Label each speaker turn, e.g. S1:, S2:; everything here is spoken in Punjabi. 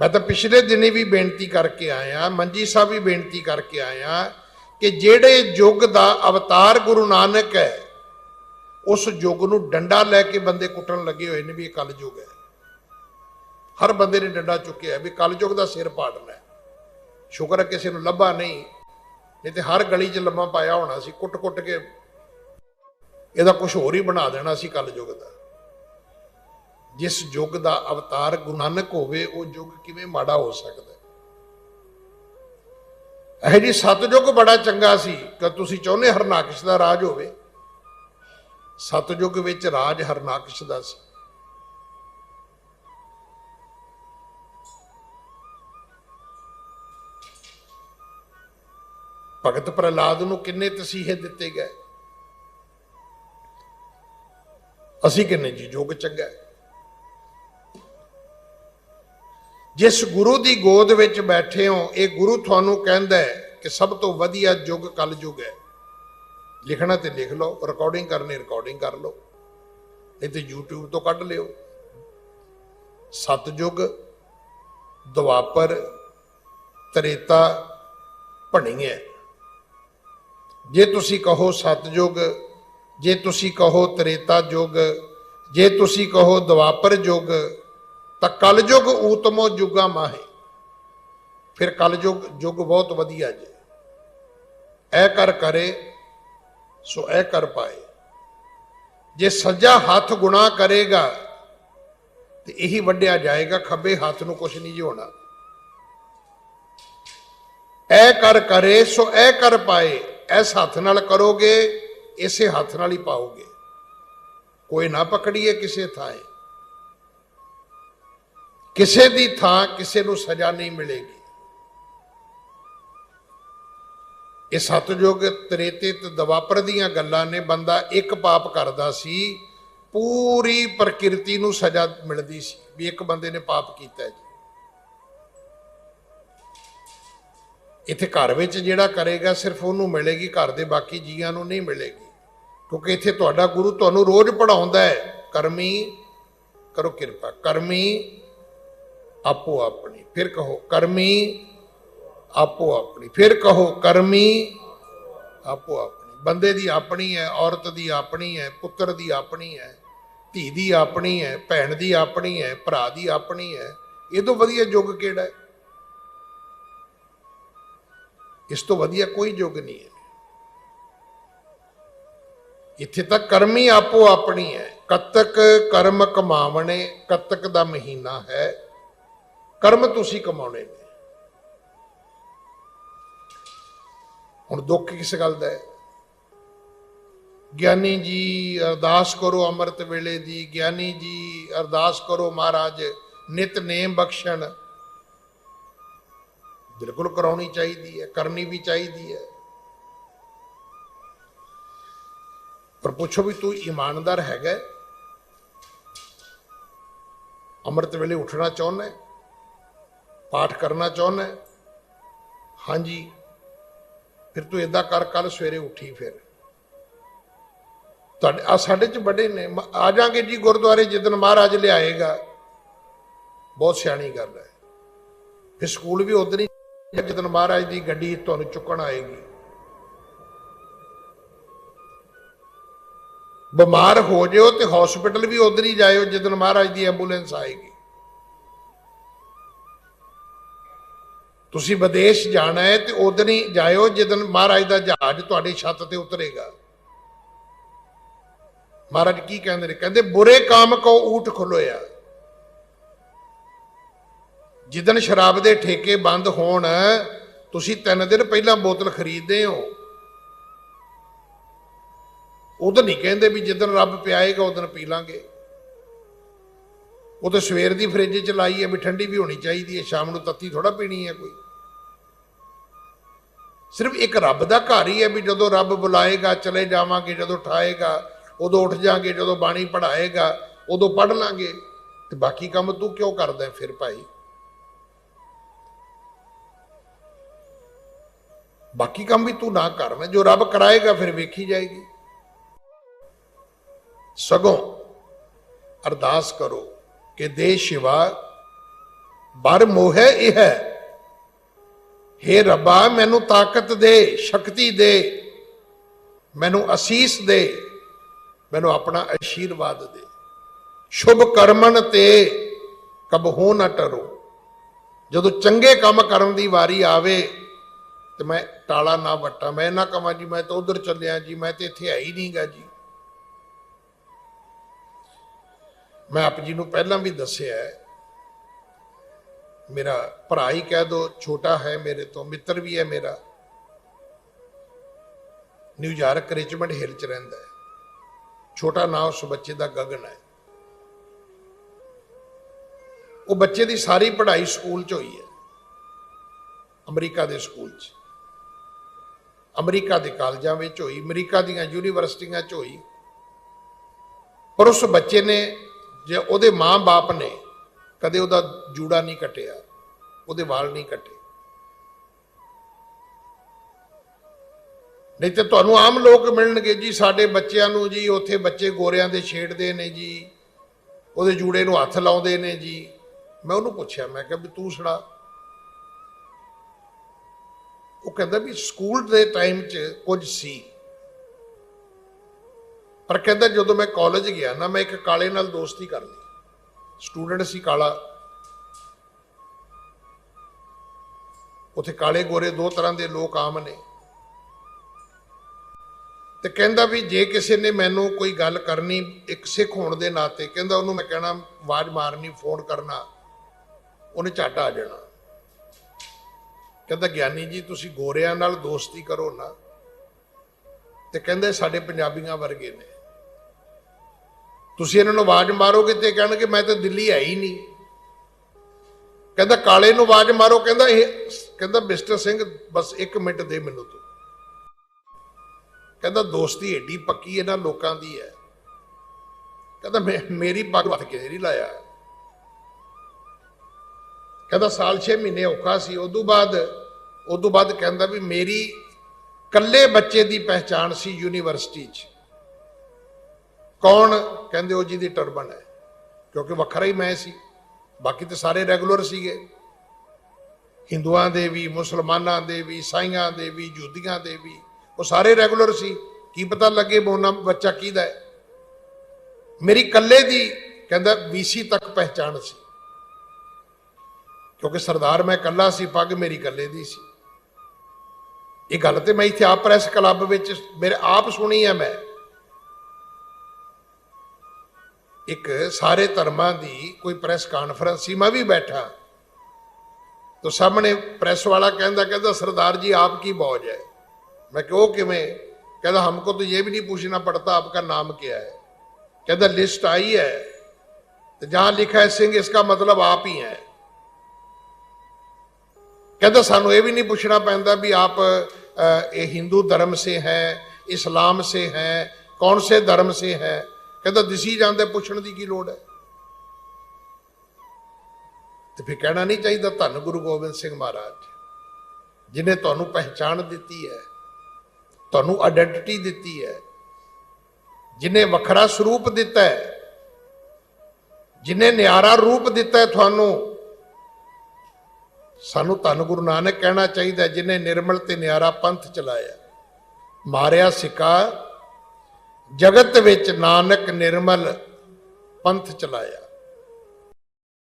S1: ਮੈਂ ਤਾਂ ਪਿਛਲੇ ਦਿਨੇ ਵੀ ਬੇਨਤੀ ਕਰਕੇ ਆਇਆ, ਮੰਜੀ ਸਾਹਿਬ ਵੀ ਬੇਨਤੀ ਕਰਕੇ ਆਇਆ ਕਿ ਜਿਹੜੇ ਯੁੱਗ ਦਾ ਅਵਤਾਰ ਗੁਰੂ ਨਾਨਕ ਹੈ, ਉਸ ਯੁੱਗ ਨੂੰ ਡੰਡਾ ਲੈ ਕੇ ਬੰਦੇ ਕੁੱਟਣ ਲੱਗੇ ਹੋਏ ਨੇ ਵੀ ਇਹ ਕਲਯੁੱਗ ਹੈ। ਹਰ ਬੰਦੇ ਨੇ ਡੰਡਾ ਚੁੱਕਿਆ ਵੀ ਕਲਯੁੱਗ ਦਾ ਸਿਰ ਪਾੜਨਾ ਹੈ। ਸ਼ੁਕਰ ਹੈ ਕਿਸੇ ਨੂੰ ਲੱਭਾ ਨਹੀਂ ਨਹੀਂ ਤੇ ਹਰ ਗਲੀ 'ਚ ਲੰਮਾ ਪਾਇਆ ਹੋਣਾ ਸੀ, ਕੁੱਟ-ਕੁੱਟ ਕੇ ਇਹਦਾ ਕੁਝ ਹੋਰ ਹੀ ਬਣਾ ਦੇਣਾ ਸੀ ਕਲਯੁੱਗ ਦਾ। ਜਿਸ ਯੁੱਗ ਦਾ ਅਵਤਾਰ ਗੁਰੂ ਨਾਨਕ ਹੋਵੇ, ਉਹ ਯੁੱਗ ਕਿਵੇਂ ਮਾੜਾ ਹੋ ਸਕਦਾ ਹੈ? ਇਹ ਜੀ ਸਤਜੁਗ ਬੜਾ ਚੰਗਾ ਸੀ, ਕਿ ਤੁਸੀਂ ਚਾਹੁੰਦੇ ਹਰਨਾਕਸ਼ ਦਾ ਰਾਜ ਹੋਵੇ? ਸਤਜੁਗ ਵਿੱਚ ਰਾਜ ਹਰਨਾਕਸ਼ ਦਾ ਸੀ। ਭਗਤ ਪ੍ਰਹਲਾਦ ਨੂੰ ਕਿੰਨੇ ਤਸੀਹੇ ਦਿੱਤੇ ਗਏ? ਅਸੀਂ ਕਿੰਨੇ ਜੀ? ਯੁੱਗ ਚੰਗਾ ਹੈ। ਜਿਸ ਗੁਰੂ ਦੀ ਗੋਦ ਵਿੱਚ ਬੈਠੇ ਹੋ, ਇਹ ਗੁਰੂ ਤੁਹਾਨੂੰ ਕਹਿੰਦਾ ਹੈ ਕਿ ਸਭ ਤੋਂ ਵਧੀਆ ਯੁੱਗ ਕਲ ਯੁੱਗ ਹੈ। ਲਿਖਣਾ ਤੇ ਲਿਖ ਲਓ ਰਿਕਾਰਡਿੰਗ ਕਰਨੀ ਰਿਕਾਰਡਿੰਗ ਕਰ ਲਓ। ਨਹੀਂ ਤੇ YouTube ਤੋਂ ਕੱਢ ਲਿਓ। ਸਤਜੁਗ ਦੁਆਪਰ ਤ੍ਰੇਤਾ, ਭਣੀਏ। ਜੇ ਤੁਸੀਂ ਕਹੋ ਸਤਜੁਗ, ਜੇ ਤੁਸੀਂ ਕਹੋ ਤ੍ਰੇਤਾ ਯੁਗ ਜੇ ਤੁਸੀਂ ਕਹੋ ਦੁਆਪਰ ਯੁਗ ਤਾਂ ਕਲਯੁਗ ਊਤਮੋ ਯੁਗਾ ਮਾਹੇ। ਫਿਰ ਕਲਯੁਗ ਯੁਗ ਬਹੁਤ ਵਧੀਆ ਜੇ। ਐ ਕਰ ਕਰੇ, ਸੋ ਐ ਕਰ ਪਾਏ। ਜੇ ਸੱਜਾ ਹੱਥ ਗੁਨਾਹ ਕਰੇਗਾ, ਤੇ ਇਹੀ ਵੱਡਿਆ ਜਾਏਗਾ, ਖੱਬੇ ਹੱਥ ਨੂੰ ਕੁਝ ਨਹੀਂ ਜੀ ਹੋਣਾ ਐ ਕਰ ਕਰੇ, ਸੋ ਐ ਕਰ ਪਾਏ। ਐਸ ਹੱਥ ਨਾਲ ਕਰੋਗੇ, ਇਸੇ ਹੱਥ ਨਾਲ ਹੀ ਪਾਓਗੇ। ਕੋਈ ਨਾ ਪਕੜੀਏ ਕਿਸੇ ਥਾਂ ਕਿਸੇ ਦੀ ਥਾਂ ਕਿਸੇ ਨੂੰ ਸਜ਼ਾ ਨਹੀਂ ਮਿਲੇਗੀ। ਇਹ ਸਤਜੁਗ ਤ੍ਰੇਤੇ ਤੇ ਦਵਾਪਰ ਦੀਆਂ ਗੱਲਾਂ ਨੇ ਬੰਦਾ ਇੱਕ ਪਾਪ ਕਰਦਾ ਸੀ, ਪੂਰੀ ਪ੍ਰਕਿਰਤੀ ਨੂੰ ਸਜ਼ਾ ਮਿਲਦੀ ਸੀ, ਵੀ ਇੱਕ ਬੰਦੇ ਨੇ ਪਾਪ ਕੀਤਾ ਜੀ। ਇੱਥੇ ਘਰ ਵਿੱਚ ਜਿਹੜਾ ਕਰੇਗਾ ਸਿਰਫ ਉਹਨੂੰ ਮਿਲੇਗੀ, ਘਰ ਦੇ ਬਾਕੀ ਜੀਆਂ ਨੂੰ ਨਹੀਂ ਮਿਲੇਗੀ। ਕਿਉਂਕਿ ਇੱਥੇ ਤੁਹਾਡਾ ਗੁਰੂ ਤੁਹਾਨੂੰ ਰੋਜ਼ ਪੜਾਉਂਦਾ ਹੈ, ਕਰਮੀ ਕਰੋ ਕਿਰਪਾ, ਕਰਮੀ ਆਪੋ ਆਪਣੀ, ਫਿਰ ਕਹੋ ਕਰਮੀ, ਆਪੋ ਆਪਣੀ, ਫਿਰ ਕਹੋ ਕਰਮੀ, ਆਪੋ ਆਪਣੀ। ਬੰਦੇ ਦੀ ਆਪਣੀ ਹੈ, ਔਰਤ ਦੀ ਆਪਣੀ ਹੈ, ਪੁੱਤਰ ਦੀ ਆਪਣੀ ਹੈ, ਧੀ ਦੀ ਆਪਣੀ ਹੈ, ਭੈਣ ਦੀ ਆਪਣੀ ਹੈ, ਭਰਾ ਦੀ ਆਪਣੀ ਹੈ, ਇਹ ਤੋਂ ਵਧੀਆ ਯੁੱਗ ਕਿਹੜਾ ਹੈ? ਇਸ ਤੋਂ ਵਧੀਆ ਕੋਈ ਯੁੱਗ ਨਹੀਂ ਹੈ। ਇੱਥੇ ਤਾਂ ਕਰਮੀ ਆਪੋ ਆਪਣੀ ਹੈ। ਕਤਕ ਕਰਮ ਕਮਾਵਣੇ, ਕਤਕ ਦਾ ਮਹੀਨਾ ਹੈ। ਕਰਮ ਤੁਸੀਂ ਕਮਾਉਣੇ ਨੇ। ਹੁਣ ਦੁੱਖ ਕਿਸ ਗੱਲ ਦਾ ਹੈ? ਗਿਆਨੀ ਜੀ, ਅਰਦਾਸ ਕਰੋ ਅੰਮ੍ਰਿਤ ਵੇਲੇ ਦੀ। ਗਿਆਨੀ ਜੀ, ਅਰਦਾਸ ਕਰੋ ਮਹਾਰਾਜ ਨਿਤਨੇਮ ਬਖਸ਼ਣ। ਬਿਲਕੁਲ ਕਰਾਉਣੀ ਚਾਹੀਦੀ ਹੈ, ਕਰਨੀ ਵੀ ਚਾਹੀਦੀ ਹੈ। ਪਰ ਪੁੱਛੋ ਵੀ ਤੂੰ ਇਮਾਨਦਾਰ ਹੈਗਾ ਅੰਮ੍ਰਿਤ ਵੇਲੇ ਉੱਠਣਾ ਚਾਹੁੰਦਾ ਹੈ? ਪਾਠ ਕਰਨਾ ਚਾਹੁੰਦਾ ਹਾਂਜੀ। ਫਿਰ ਤੂੰ ਇਦਾਂ ਕਰ ਕੱਲ ਸਵੇਰੇ ਉੱਠੀ ਫਿਰ। ਤੁਹਾਡੇ ਆ ਸਾਡੇ ਚ ਵੱਡੇ ਨੇ। ਮ- ਆ ਜਾਾਂਗੇ ਜੀ ਗੁਰਦੁਆਰੇ ਜਿੱਦਨ ਮਹਾਰਾਜ ਲਿਆਏਗਾ। ਬਹੁਤ ਸਿਆਣੀ ਗੱਲ ਹੈ। ਫਿਰ ਸਕੂਲ ਵੀ ਉਦੋਂ ਹੀ ਜਿੱਦਨ ਮਹਾਰਾਜ ਦੀ ਗੱਡੀ ਤੁਹਾਨੂੰ ਚੁੱਕਣ ਆਏਗੀ। ਬਿਮਾਰ ਹੋ ਜਿਓ ਤੇ ਹਸਪੀਟਲ ਵੀ ਉਧਰ ਹੀ ਜਾਇਓ ਜਦੋਂ ਮਹਾਰਾਜ ਦੀ ਐਂਬੂਲੈਂਸ ਆਏਗੀ। ਤੁਸੀਂ ਵਿਦੇਸ਼ ਜਾਣਾ ਹੈ ਤੇ ਉਧਰ ਹੀ ਜਾਇਓ ਜਦੋਂ ਮਹਾਰਾਜ ਦਾ ਜਹਾਜ਼ ਤੁਹਾਡੀ ਛੱਤ ਤੇ ਉਤਰੇਗਾ। ਮਹਾਰਾਜ ਕੀ ਕਹਿੰਦੇ ਨੇ? ਕਹਿੰਦੇ, ਬੁਰੇ ਕਾਮ ਕੋ ਊਠ ਖਲੋਇਆ ਜਿੱਦਨ ਸ਼ਰਾਬ ਦੇ ਠੇਕੇ ਬੰਦ ਹੋਣ, ਤੁਸੀਂ ਤਿੰਨ ਦਿਨ ਪਹਿਲਾਂ ਬੋਤਲ ਖਰੀਦਦੇ ਹੋ। ਉਦੋਂ ਨਹੀਂ ਕਹਿੰਦੇ ਵੀ ਜਿੱਦਣ ਰੱਬ ਪਿਆਏਗਾ, ਉਦੋਂ ਪੀ ਲਾਂਗੇ। ਉਹ ਤਾਂ ਸਵੇਰ ਦੀ ਫ੍ਰਿਜ 'ਚ ਲਾਈ ਹੈ, ਵੀ ਠੰਡੀ ਵੀ ਹੋਣੀ ਚਾਹੀਦੀ ਹੈ, ਸ਼ਾਮ ਨੂੰ ਤੱਤੀ ਥੋੜਾ ਪੀਣੀ ਹੈ ਕੋਈ। ਸਿਰਫ ਇੱਕ ਰੱਬ ਦਾ ਘਰ ਹੀ ਹੈ ਵੀ ਜਦੋਂ ਰੱਬ ਬੁਲਾਏਗਾ, ਚਲੇ ਜਾਵਾਂਗੇ, ਜਦੋਂ ਠਾਏਗਾ ਉਦੋਂ ਉੱਠ ਜਾਾਂਗੇ, ਜਦੋਂ ਬਾਣੀ ਪੜ੍ਹਾਏਗਾ, ਉਦੋਂ ਪੜ੍ਹ ਲਾਂਗੇ। ਤੇ ਬਾਕੀ ਕੰਮ ਤੂੰ ਕਿਉਂ ਕਰਦਾ ਫਿਰ ਭਾਈ? ਬਾਕੀ ਕੰਮ ਵੀ ਤੂੰ ਨਾ ਕਰਨਾ ਜੋ ਰੱਬ ਕਰਾਏਗਾ ਫਿਰ ਵੇਖੀ ਜਾਏਗੀ। ਸਗੋਂ ਅਰਦਾਸ ਕਰੋ ਕਿ ਦੇ ਸ਼ਿਵਾ, ਬਰ ਮੋਹਿ ਇਹ ਹੈ ਹੇ ਰੱਬਾ, ਮੈਨੂੰ ਤਾਕਤ ਦੇ, ਸ਼ਕਤੀ ਦੇ, ਮੈਨੂੰ ਅਸੀਸ ਦੇ, ਮੈਨੂੰ ਆਪਣਾ ਆਸ਼ੀਰਵਾਦ ਦੇ। ਸ਼ੁਭ ਕਰਮਨ ਤੇ ਕਬਹੂ ਨਾ ਟਰੋ। ਜਦੋਂ ਚੰਗੇ ਕੰਮ ਕਰਨ ਦੀ ਵਾਰੀ ਆਵੇ, ਤੇ ਮੈਂ ਟਾਲਾ ਨਾ ਵੱਟਾਂ। ਮੈਂ ਨਾ ਕਹਾਂ ਜੀ, ਮੈਂ ਤਾਂ ਉਧਰ ਚੱਲਿਆ ਜੀ, ਮੈਂ ਤੇ ਇੱਥੇ ਹੈ ਹੀ ਨਹੀਂਗਾ ਜੀ। ਮੈਂ ਆਪ ਜੀ ਨੂੰ ਪਹਿਲਾਂ ਵੀ ਦੱਸਿਆ ਹੈ ਮੇਰਾ ਭਰਾ ਹੀ ਕਹਿ ਦੋ ਛੋਟਾ ਹੈ ਮੇਰੇ ਤੋਂ ਮਿੱਤਰ ਵੀ ਹੈ ਮੇਰਾ ਨਿਊਯਾਰਕ ਰਿਚਮੰਡ ਹਿਲ ਚ ਰਹਿੰਦਾ ਹੈ ਛੋਟਾ ਨਾਂ ਉਸ ਬੱਚੇ ਦਾ ਗਗਨ ਹੈ ਉਹ ਬੱਚੇ ਦੀ ਸਾਰੀ ਪੜ੍ਹਾਈ ਸਕੂਲ ਚ ਹੋਈ ਹੈ ਅਮਰੀਕਾ ਦੇ ਸਕੂਲ ਚ ਅਮਰੀਕਾ ਦੇ ਕਾਲਜਾਂ ਵਿੱਚ ਹੋਈ ਅਮਰੀਕਾ ਦੀਆਂ ਯੂਨੀਵਰਸਿਟੀਆਂ ਚ ਹੋਈ ਪਰ ਉਸ ਬੱਚੇ ਨੇ ਜੇ ਉਹਦੇ ਮਾਂ-ਬਾਪ ਨੇ ਕਦੇ ਉਹਦਾ ਜੂੜਾ ਨਹੀਂ ਕੱਟਿਆ, ਉਹਦੇ ਵਾਲ ਨਹੀਂ ਕੱਟੇ। ਨਹੀਂ ਤੇ ਤੁਹਾਨੂੰ ਆਮ ਲੋਕ ਮਿਲਣਗੇ ਜੀ, ਸਾਡੇ ਬੱਚਿਆਂ ਨੂੰ ਜੀ, ਉੱਥੇ ਬੱਚੇ ਗੋਰਿਆਂ ਦੇ ਛੇੜਦੇ ਨੇ ਜੀ, ਉਹਦੇ ਜੂੜੇ ਨੂੰ ਹੱਥ ਲਾਉਂਦੇ ਨੇ ਜੀ। ਮੈਂ ਉਹਨੂੰ ਪੁੱਛਿਆ, ਮੈਂ ਕਿਹਾ ਵੀ ਤੂੰ ਛੜਾ ਉਹ ਕਹਿੰਦਾ ਵੀ ਸਕੂਲ ਦੇ ਟਾਈਮ 'ਚ ਕੁਝ ਸੀ। ਪਰ ਕਹਿੰਦਾ ਜਦੋਂ ਮੈਂ ਕਾਲਜ ਗਿਆ ਨਾ, ਮੈਂ ਇੱਕ ਕਾਲੇ ਨਾਲ ਦੋਸਤੀ ਕਰ ਲਈ। ਸਟੂਡੈਂਟ ਸੀ ਕਾਲਾ। ਉਥੇ ਕਾਲੇ ਗੋਰੇ ਦੋ ਤਰ੍ਹਾਂ ਦੇ ਲੋਕ ਆਮ ਨੇ। ਤੇ ਕਹਿੰਦਾ ਵੀ ਜੇ ਕਿਸੇ ਨੇ ਮੈਨੂੰ ਕੋਈ ਗੱਲ ਕਰਨੀ ਇੱਕ ਸਿੱਖ ਹੋਣ ਦੇ ਨਾਤੇ, ਕਹਿੰਦਾ ਉਹਨੂੰ ਮੈਂ ਕਹਿਣਾ, ਆਵਾਜ਼ ਮਾਰਨੀ, ਫੋਨ ਕਰਨਾ, ਉਹਨੇ ਝੱਟ ਆ ਜਾਣਾ। ਕਹਿੰਦਾ, ਗਿਆਨੀ ਜੀ, ਤੁਸੀਂ ਗੋਰਿਆਂ ਨਾਲ ਦੋਸਤੀ ਕਰੋ ਨਾ। ਤੇ ਕਹਿੰਦੇ, ਸਾਡੇ ਪੰਜਾਬੀਆਂ ਵਰਗੇ ਨੇ। ਤੁਸੀਂ ਇਹਨਾਂ ਨੂੰ ਆਵਾਜ਼ ਮਾਰੋਗੇ ਤੇ ਕਹਿਣਗੇ ਮੈਂ ਤਾਂ ਦਿੱਲੀ ਹੈ ਹੀ ਨਹੀਂ। ਕਹਿੰਦਾ ਕਾਲੇ ਨੂੰ ਆਵਾਜ਼ ਮਾਰੋ, ਕਹਿੰਦਾ ਇਹ, ਕਹਿੰਦਾ ਮਿਸਟਰ ਸਿੰਘ, ਬਸ 1 ਮਿੰਟ ਦੇ ਮੈਨੂੰ ਤੂੰ ਕਹਿੰਦਾ ਦੋਸਤੀ ਏਡੀ ਪੱਕੀ ਇਹਨਾਂ ਲੋਕਾਂ ਦੀ ਹੈ। ਕਹਿੰਦਾ ਮੈਂ, ਮੇਰੀ ਪੱਗ ਵੱਧ ਕੇ ਨਹੀਂ ਲਾਇਆ। ਕਹਿੰਦਾ ਸਾਲ 6 ਮਹੀਨੇ ਔਖਾ ਸੀ, ਉਦੋਂ ਬਾਅਦ ਉਦੋਂ ਬਾਅਦ ਕਹਿੰਦਾ ਵੀ ਮੇਰੀ ਕੱਲੇ ਬੱਚੇ ਦੀ ਪਹਿਚਾਣ ਸੀ ਯੂਨੀਵਰਸਿਟੀ 'ਚ। ਕੌਣ? ਕਹਿੰਦੇ ਉਹ ਜਿਹਦੀ ਟਰਬਨ ਹੈ। ਕਿਉਂਕਿ ਵੱਖਰਾ ਹੀ ਮੈਂ ਸੀ। ਬਾਕੀ ਤੇ ਸਾਰੇ ਰੈਗੂਲਰ ਸੀਗੇ। ਹਿੰਦੂਆਂ ਦੇ ਵੀ, ਮੁਸਲਮਾਨਾਂ ਦੇ ਵੀ, ਈਸਾਈਆਂ ਦੇ ਵੀ, ਯਹੂਦੀਆਂ ਦੇ ਵੀ, ਉਹ ਸਾਰੇ ਰੈਗੂਲਰ ਸੀ। ਕੀ ਪਤਾ ਲੱਗੇ ਬੋਨਾ ਬੱਚਾ ਕਿਹਦਾ ਹੈ। ਮੇਰੀ ਕੱਲੇ ਦੀ ਕਹਿੰਦਾ ਵੀਸੀ ਤੱਕ ਪਹਿਚਾਣ ਸੀ। ਕਿਉਂਕਿ ਸਰਦਾਰ ਮੈਂ ਕੱਲਾ ਸੀ, ਪੱਗ ਮੇਰੀ ਕੱਲੇ ਦੀ ਸੀ। ਇਹ ਗੱਲ ਤੇ ਮੈਂ ਇੱਥੇ ਆਪ ਪ੍ਰੈਸ ਕਲੱਬ ਵਿੱਚ, ਮੇਰੇ ਆਪ ਸੁਣੀ ਹੈ ਮੈਂ। ਇੱਕ ਸਾਰੇ ਧਰਮਾਂ ਦੀ ਕੋਈ ਪ੍ਰੈਸ ਕਾਨਫਰੰਸ ਸੀ ਮੈਂ ਵੀ ਬੈਠਾ तो सामने प्रेस वाला कहता कहता सरदार जी आपकी मौज है मैं क्यों किमें कहता हमको तो ये भी नहीं पूछना पड़ता आपका नाम क्या है कहता लिस्ट आई है तो जहां लिखा है सिंह इसका मतलब आप ही हैं कहता सानू ये भी नहीं पूछना पैंदा भी आप अ, ये हिंदू धर्म से हैं इस्लाम से हैं कौन से धर्म से हैं ਕਹਿੰਦਾ ਦਿਸੀ ਜਾਂਦੇ ਪੁੱਛਣ ਦੀ ਕੀ ਲੋੜ ਹੈ? ਤੇ ਫਿਰ ਕਹਿਣਾ ਨਹੀਂ ਚਾਹੀਦਾ, ਧੰਨ ਗੁਰੂ ਗੋਬਿੰਦ ਸਿੰਘ ਮਹਾਰਾਜ, ਜਿਨੇ ਤੁਹਾਨੂੰ ਪਹਿਚਾਣ ਦਿੱਤੀ ਹੈ, ਤੁਹਾਨੂੰ ਆਇਡੈਂਟੀਟੀ ਦਿੱਤੀ ਹੈ, ਜਿਨੇ ਵੱਖਰਾ ਸਰੂਪ ਦਿੱਤਾ ਹੈ, ਜਿਨੇ ਨਿਆਰਾ ਰੂਪ ਦਿੱਤਾ ਤੁਹਾਨੂੰ, ਸਾਨੂੰ ਧੰਨ ਗੁਰੂ ਨਾਨਕ ਕਹਿਣਾ ਚਾਹੀਦਾ ਜਿਨੇ ਨਿਰਮਲ ਤੇ ਨਿਆਰਾ ਪੰਥ ਚਲਾਇਆ, ਮਾਰਿਆ ਸਿਕਾ ਜਗਤ ਵਿੱਚ ਨਾਨਕ ਨਿਰਮਲ ਪੰਥ ਚਲਾਇਆ।